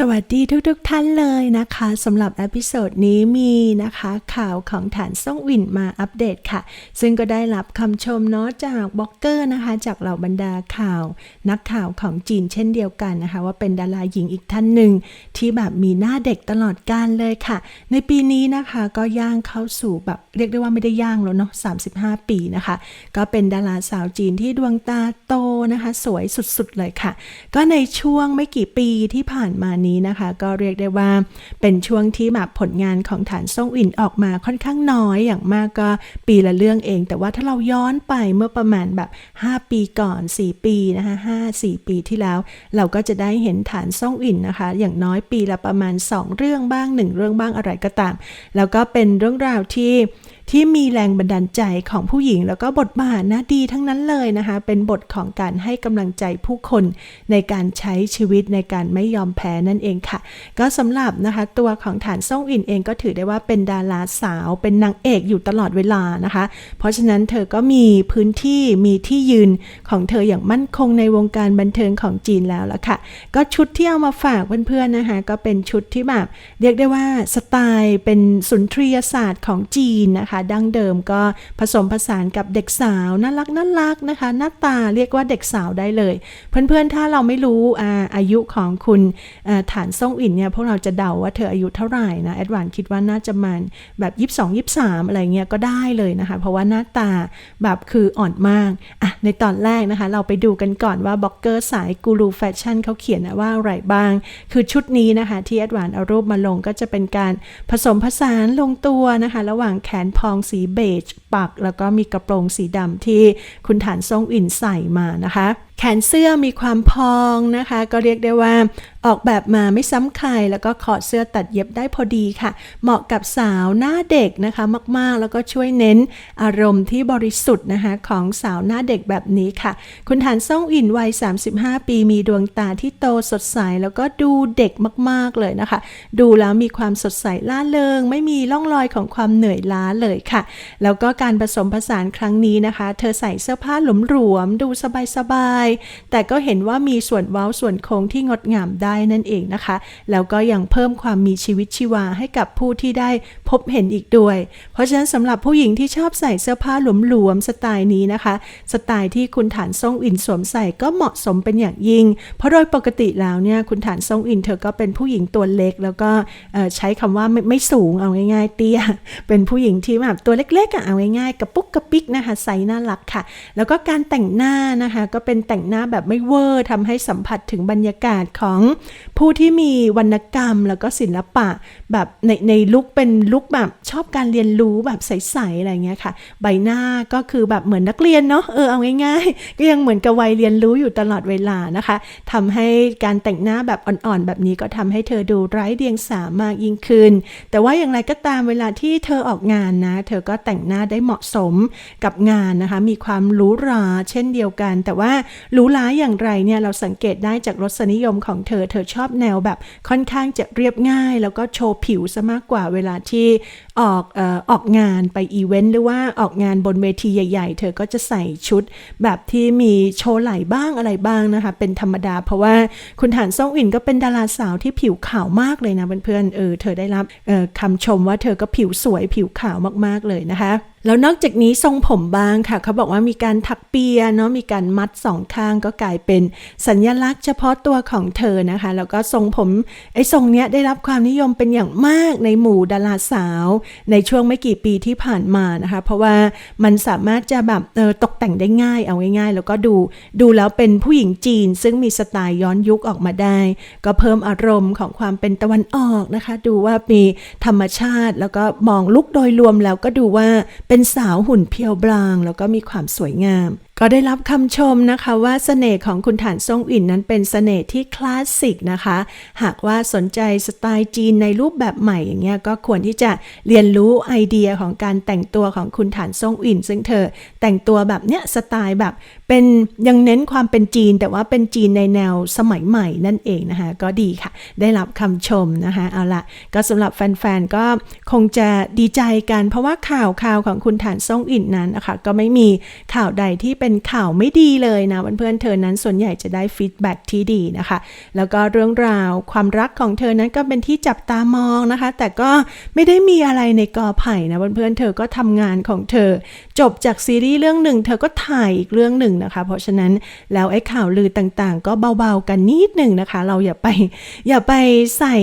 สวัสดีทุกๆทท่านเลยนะคะสำหรับอพิโซดนี้มีนะคะข่าวของฐานซ่งวินมาอัปเดตค่ะ ซึ่งก็ได้รับคำชมเนาะจากบล็อกเกอร์นะคะ จากเหล่าบรรดาข่าว นักข่าวของจีนเช่นเดียวกันนะคะ ว่าเป็นดาราหญิงอีกท่านหนึ่ง ที่แบบมีหน้าเด็กตลอดกาลเลยค่ะ ในปีนี้นะคะก็ย่างเข้าสู่แบบเรียกได้ว่าไม่ได้ย่างแล้วเนาะ35 ปีนะคะ ก็เป็นดาราสาวจีนที่ดวงตาโตนะคะ สวยสุดๆเลยค่ะ ก็ในช่วงไม่กี่ปีที่ผ่านมานี้นะคะ ก็เรียกได้ว่าเป็นช่วงที่แบบผลงานของฐานซ่งอินออกมาค่อนข้างน้อยอย่างมากก็ปีละเรื่องเอง แต่ว่าถ้าเราย้อนไปเมื่อประมาณแบบ 5 ปีก่อน 4 ปีนะคะ5 4 ปีที่แล้ว เราก็จะได้เห็นฐานซ่งอินนะคะ อย่างน้อยปีละประมาณ 2 เรื่องบ้าง 1 เรื่องบ้างอะไรก็ตาม แล้วก็เป็นเรื่องราวที่ ที่มีแรงบันดาลใจของผู้หญิง แล้วก็บทบาทนะดีทั้งนั้นเลยนะคะ เป็นบทของการให้กำลังใจผู้คนในการใช้ชีวิตในการไม่ยอมแพ้นั่นเองค่ะ ก็สำหรับนะคะตัวของฐานซ่งอินเองก็ถือได้ว่าเป็นดาราสาว เป็นนางเอกอยู่ตลอดเวลานะคะ เพราะฉะนั้นเธอก็มีพื้นที่มีที่ยืนของเธออย่างมั่นคงในวงการบันเทิงของจีนแล้วละค่ะ ก็ชุดที่เอามาฝากเพื่อนๆนะคะก็เป็นชุดที่แบบเรียกได้ว่าสไตล์เป็นสุนทรียศาสตร์ของจีนนะคะดั้งเดิมก็ผสมผสานกับเด็กสาวน่ารักน่ารักนะคะ หน้าตาเรียกว่าเด็กสาวได้เลย เพื่อนๆถ้าเราไม่รู้อาอายุของคุณฐานซ่งอินเนี่ยพวกเราจะเดาว่าเธออายุเท่าไหร่นะแอดวานคิดว่าน่าจะมันแบบ22 23 อะไรเงี้ยก็ได้เลยนะคะ เพราะว่าหน้าตาแบบคืออ่อนมากอะในตอนแรกนะคะ เราไปดูกันก่อนว่าบล็อกเกอร์สายกูรูแฟชั่นเขาเขียนว่าอะไรบ้าง คือชุดนี้นะคะ ที่แอดวานเอารูปมาลงก็จะเป็นการผสมผสานลงตัวนะคะ ระหว่างแขนพองสีเบจปัก แล้วก็มีกระโปรงสีดำที่คุณฐานทรงอินใส่มานะคะ แขนเสื้อมีความพองนะคะ ก็เรียกได้ว่าออกแบบมาไม่ซ้ำใครแล้วก็ขอดเสื้อตัดเย็บได้พอดีค่ะ เหมาะกับสาวหน้าเด็กนะคะมากๆ แล้วก็ช่วยเน้นอารมณ์ที่บริสุทธิ์นะคะของสาวหน้าเด็กแบบนี้ค่ะ คุณฐานซ่องอินวัย 35 ปีมีดวงตาที่โตสดใสแล้วก็ดูเด็กมากๆเลยนะคะ ดูแล้วมีความสดใสล่าเริง ไม่มีร่องรอยของความเหนื่อยล้าเลยค่ะ แล้วก็การผสมผสานครั้งนี้นะคะ เธอใส่เสื้อผ้าหลวมๆดูสบายแต่ก็เห็นว่ามีส่วนเว้าส่วนโค้งที่งดงามได้นั่นเองนะคะ แล้วก็ยังเพิ่มความมีชีวิตชีวาให้กับผู้ที่ได้พบเห็นอีกด้วย เพราะฉะนั้นสำหรับผู้หญิงที่ชอบใส่เสื้อผ้าหลวมๆสไตล์นี้นะคะ สไตล์ที่คุณฐานทรงอินสวมใส่ก็เหมาะสมเป็นอย่างยิ่ง เพราะโดยปกติแล้วเนี่ยคุณฐานทรงอินเธอก็เป็นผู้หญิงตัวเล็ก แล้วก็ใช้คำว่าไม่ไม่สูงเอาง่ายๆ เตี้ย เป็นผู้หญิงที่แบบตัวเล็กๆเอาง่ายๆกระปุกกระปิกนะคะไซส์น่ารักค่ะ แล้วก็การแต่งหน้านะคะก็เป็นแต่งหน้าแบบไม่เวอร์ทำให้สัมผัสถึงบรรยากาศของผู้ที่มีวรรณกรรมแล้วก็ศิลปะแบบในในลุกเป็นลุกแบบชอบการเรียนรู้แบบใสๆอะไรเงี้ยค่ะ ใบหน้าก็คือแบบเหมือนนักเรียนเนาะเออเอาง่ายๆ ก็ยังเหมือนกับวัยเรียนรู้อยู่ตลอดเวลานะคะทำให้การแต่งหน้าแบบอ่อนๆ แบบนี้ก็ทำให้เธอดูไร้เดียงสามากยิ่งขึ้น แต่ว่าอย่างไรก็ตามเวลาที่เธอออกงานนะ เธอก็แต่งหน้าได้เหมาะสมกับงานนะคะ มีความหรูหราเช่นเดียวกัน แต่ว่าหรูหราอย่างไรเนี่ยเราสังเกตได้จากรสนิยมของเธอ เธอชอบแนวแบบค่อนข้างจะเรียบง่าย แล้วก็โชว์ผิวซะมากกว่าเวลาที่ออกออออกงานไปอีเวนต์หรือว่าออกงานบนเวทีใหญ่ ๆ เธอก็จะใส่ชุด แบบที่มีโชว์ไหล่บ้างอะไรบ้างนะคะ เป็นธรรมดา เพราะว่าคุณฐานซ่งอินก็เป็นดาราสาวที่ผิวขาวมากเลยนะเพื่อนๆเออเธอได้รับคำชมว่าเธอก็ผิวสวยผิวขาวมากๆเลยนะคะ แล้วนอกจากนี้ทรงผมบ้างค่ะเขาบอกว่ามีการถักเปียเนาะมีการมัดสองข้างก็กลายเป็นสัญญลักษณ์เฉพาะตัวของเธอนะคะ แล้วก็ทรงผมไอ้ทรงเนี้ยได้รับความนิยมเป็นอย่างมากในหมู่ดาราสาว ในช่วงไม่กี่ปีที่ผ่านมานะคะ เพราะว่ามันสามารถจะแบบเออตกแต่งได้ง่ายเอาง่ายๆ แล้วก็ดูดูแล้วเป็นผู้หญิงจีน ซึ่งมีสไตล์ย้อนยุคออกมาได้ ก็เพิ่มอารมณ์ของความเป็นตะวันออกนะคะ ดูว่ามีธรรมชาติแล้วก็มองลุกโดยรวมแล้วก็ดูว่าเป็นเป็นสาวหุ่นเพียวบาง แล้วก็มีความสวยงาม ก็ได้รับคำชมนะคะว่าสเสน่ห์ของคุณฐานซ่งอินนั้นเป็นสเสน่ห์ที่คลาสสิกนะคะ หากว่าสนใจสไตล์จีนในรูปแบบใหม่อย่างเงี้ยก็ควรที่จะเรียนรู้ไอเดียของการแต่งตัวของคุณฐานซ่งอิน ซึ่งเธอแต่งตัวแบบเนี้ยสไตล์แบบเป็นยังเน้นความเป็นจีน แต่ว่าเป็นจีนในแนวสมัยใหม่นั่นเองนะคะก็ดีค่ะ ได้รับคำชมนะคะเอาละก็สำหรับแฟนๆก็คงจะดีใจกัน เพราะว่าข่าวข่าวของคุณฐานซ่งอินนั้นนะคะก็ไม่มีข่าวใดที่เป็นเป็นข่าวไม่ดีเลยนะเพื่อนๆเธอนั้นส่วนใหญ่จะได้ฟีดแบ็กที่ดีนะคะ แล้วก็เรื่องราวความรักของเธอนั้นก็เป็นที่จับตามองนะคะ แต่ก็ไม่ได้มีอะไรในกอไผ่นะเพื่อนๆเธอก็ทำงานของเธอ จบจากซีรีส์เรื่องหนึ่ง เธอก็ถ่ายอีกเรื่องหนึ่งนะคะ เพราะฉะนั้นแล้วไอ้ข่าวลือต่างๆ ก็เบาๆกันนิดหนึ่งนะคะ เราอย่าไปอย่าไปใส่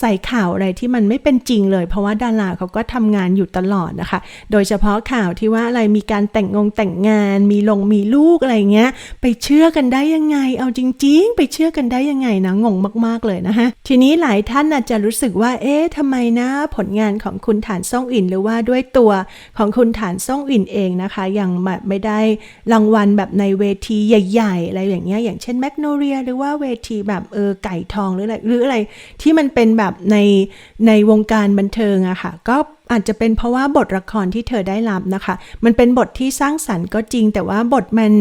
ใส่ข่าวอะไรที่มันไม่เป็นจริงเลย เพราะว่าดาราเขาก็ทำงานอยู่ตลอดนะคะ โดยเฉพาะข่าวที่ว่าอะไรมีการแต่งงงแต่งงานมีลงมีลูกอะไรเงี้ย ไปเชื่อกันได้ยังไง เอาจริง ๆ ไปเชื่อกันได้ยังไงนะงงมากๆเลยนะคะทีนี้หลายท่านอาจจะรู้สึกว่า เอ๊ะทำไมนะผลงานของคุณฐานซ่องอินหรือว่าด้วยตัวของคุณฐานซ่องอินเองนะคะ ยังแบบไม่ได้รางวัลแบบในเวทีใหญ่ ๆ อะไรอย่างเงี้ยอย่างเช่นแมกโนเรียหรือว่าเวทีแบบเออไก่ทองหรืออะไรหรืออะไรที่มันเป็นแบบในในวงการบันเทิงอะค่ะก็ อาจจะเป็นเพราะว่าบทละครที่เธอได้รับนะคะ มันเป็นบทที่สร้างสรรค์ก็จริง แต่ว่าบทมัน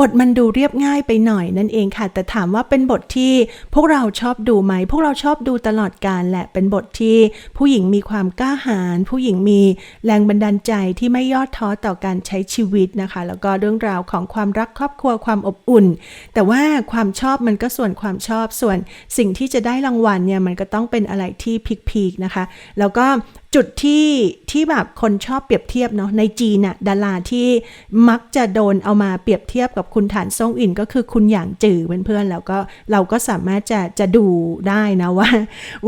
บทมันดูเรียบง่ายไปหน่อยนั่นเองค่ะ แต่ถามว่าเป็นบทที่พวกเราชอบดูไหม พวกเราชอบดูตลอดการแหละเป็นบทที่ผู้หญิงมีความกล้าหาญผู้หญิงมีแรงบันดาลใจที่ไม่ย่อท้อต่อการใช้ชีวิตนะคะ แล้วก็เรื่องราวของความรักครอบครัวความอบอุ่น แต่ว่าความชอบมันก็ส่วนความชอบส่วนสิ่งที่จะได้รางวัลเนี่ยมันก็ต้องเป็นอะไรที่พีคๆนะคะ แล้วก็จุดที่ที่แบบคนชอบเปรียบเทียบเนาะในจีนน่ะดาราที่มักจะโดนเอามาเปรียบเทียบกับคุณฐานซ่งอินก็คือคุณหยางจือเพื่อนๆแล้วก็เราก็สามารถจะจะดูได้นะว่า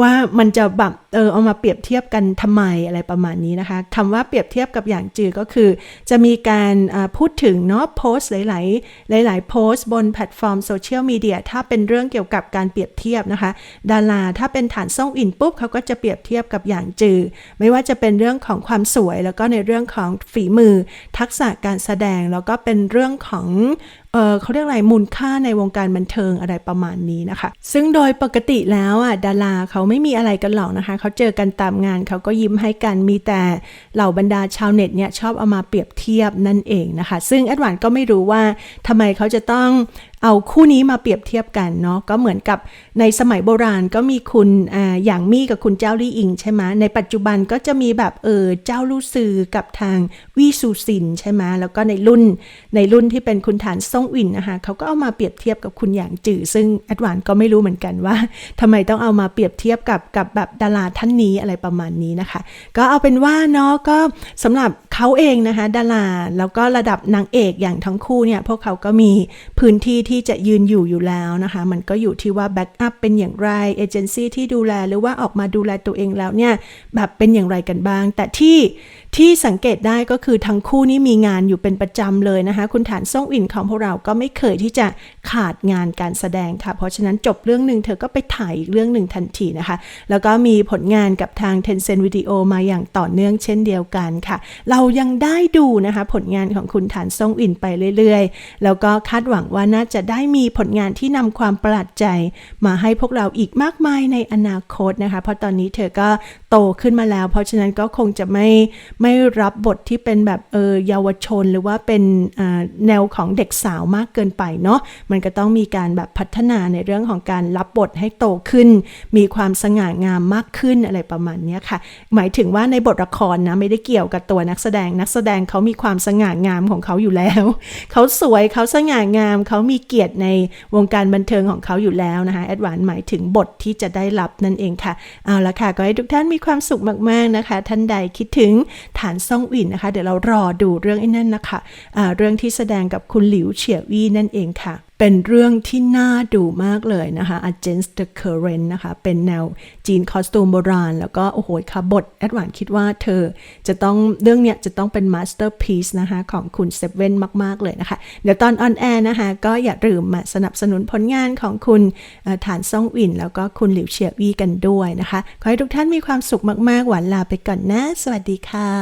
ว่ามันจะแบบ เออเอามาเปรียบเทียบกันทำไมอะไรประมาณนี้นะคะคำว่าเปรียบเทียบกับหยางจือก็คือ จะมีการพูดถึงเนาะโพสต์หลาย ๆ หลาย ๆ โพสต์บนแพลตฟอร์มโซเชียลมีเดียถ้าเป็นเรื่องเกี่ยวกับการเปรียบเทียบนะคะ ดาราถ้าเป็นฐานซ่องอินปุ๊บเขาก็จะเปรียบเทียบกับหยางจือ ไม่ว่าจะเป็นเรื่องของความสวย แล้วก็ในเรื่องของฝีมือ ทักษะการแสดงแล้วก็เป็นเรื่องของ เออเขาเรียกอะไรมูลค่าในวงการบันเทิงอะไรประมาณนี้นะคะ ซึ่งโดยปกติแล้วอะดาราเขาไม่มีอะไรกันหรอกนะคะ เขาเจอกันตามงานเขาก็ยิ้มให้กันมีแต่เหล่าบรรดาชาวเน็ตเนี่ยชอบเอามาเปรียบเทียบนั่นเองนะคะ ซึ่งแอดวานก็ไม่รู้ว่าทำไมเขาจะต้อง เอาคู่นี้มาเปรียบเทียบกันเนาะก็เหมือนกับในสมัยโบราณก็มีคุณอ่าอย่างมี่กับคุณเจ้าลี่อิงใช่ไหมในปัจจุบันก็จะมีแบบเออเจ้าลู่ซือกับทางวี่ซูซินใช่ไหมแล้วก็ในรุ่นในรุ่นที่เป็นคุณฐานซ่งอินนะคะเขาก็เอามาเปรียบเทียบกับคุณอย่างจื่อซึ่งแอดวานก็ไม่รู้เหมือนกันว่าทำไมต้องเอามาเปรียบเทียบกับกับแบบดาราท่านนี้อะไรประมาณนี้นะคะ ก็เอาเป็นว่าเนาะก็สำหรับเขาเองนะคะดาราแล้วก็ระดับนางเอกอย่างทั้งคู่เนี่ยพวกเขาก็มีพื้นที่ที่จะยืนอยู่อยู่แล้วนะคะ มันก็อยู่ที่ว่าแบ็กอัพเป็นอย่างไรเอเจนซี่ที่ดูแลหรือว่าออกมาดูแลตัวเองแล้วเนี่ยแบบเป็นอย่างไรกันบ้าง แต่ที่ ที่สังเกตได้ก็คือทั้งคู่นี่มีงานอยู่เป็นประจำเลยนะคะ คุณฐานซ่งอินของพวกเราก็ไม่เคยที่จะขาดงานการแสดงค่ะ เพราะฉะนั้นจบเรื่องหนึ่งเธอก็ไปถ่ายอีกเรื่องหนึ่งทันทีนะคะ แล้วก็มีผลงานกับทาง Tencent Video มาอย่างต่อเนื่องเช่นเดียวกันค่ะ เรายังได้ดูนะคะผลงานของคุณฐานซ่งอินไปเรื่อยๆ แล้วก็คาดหวังว่าน่าจะได้มีผลงานที่นำความประหลาดใจ มาให้พวกเราอีกมากมายในอนาคตนะคะ เพราะตอนนี้เธอก็โตขึ้นมาแล้ว เพราะฉะนั้นก็คงจะไม่ไม่รับบทที่เป็นแบบเออเยาวชนหรือว่าเป็นแนวของเด็กสาวมากเกินไปเนาะมันก็ต้องมีการแบบพัฒนาในเรื่องของการรับบทให้โตขึ้น มีความสง่างามมากขึ้นอะไรประมาณนี้ค่ะ หมายถึงว่าในบทละครนะไม่ได้เกี่ยวกับตัวนักแสดงนักแสดงเขามีความสง่างามของเขาอยู่แล้ว เขาสวยเขาสง่างามเขามีเกียรติในวงการบันเทิงของเขาอยู่แล้วนะคะแอดวานหมายถึงบทที่จะได้รับนั่นเองค่ะเอาละค่ะก็ให้ทุกท่านมีความสุขมากๆนะคะ ท่านใดคิดถึงฐานซ่องอินนะคะ เดี๋ยวเรารอดูเรื่องไอ้นั่นนะคะอ่าเรื่องที่แสดงกับคุณหลิวเฉียวี่นั่นเองค่ะเป็นเรื่องที่น่าดูมากเลยนะคะ Against the Current นะคะ เป็นแนวจีนคอสตูมโบราณ แล้วก็โอ้โหค่ะบทแอดวานคิดว่าเธอจะต้องเรื่องเนี้ยจะต้องเป็นมาสเตอร์พีซนะคะของคุณเซเว่นมาก ๆ เลยนะคะ เดี๋ยวตอนออนแอร์นะคะ ก็อย่าลืมมาสนับสนุนผลงานของคุณฐานซ่องอิน แล้วก็คุณหลิวเฉียวี่กันด้วยนะคะ ขอให้ทุกท่านมีความสุขมาก ๆ หวานลาไปก่อนนะ สวัสดีค่ะ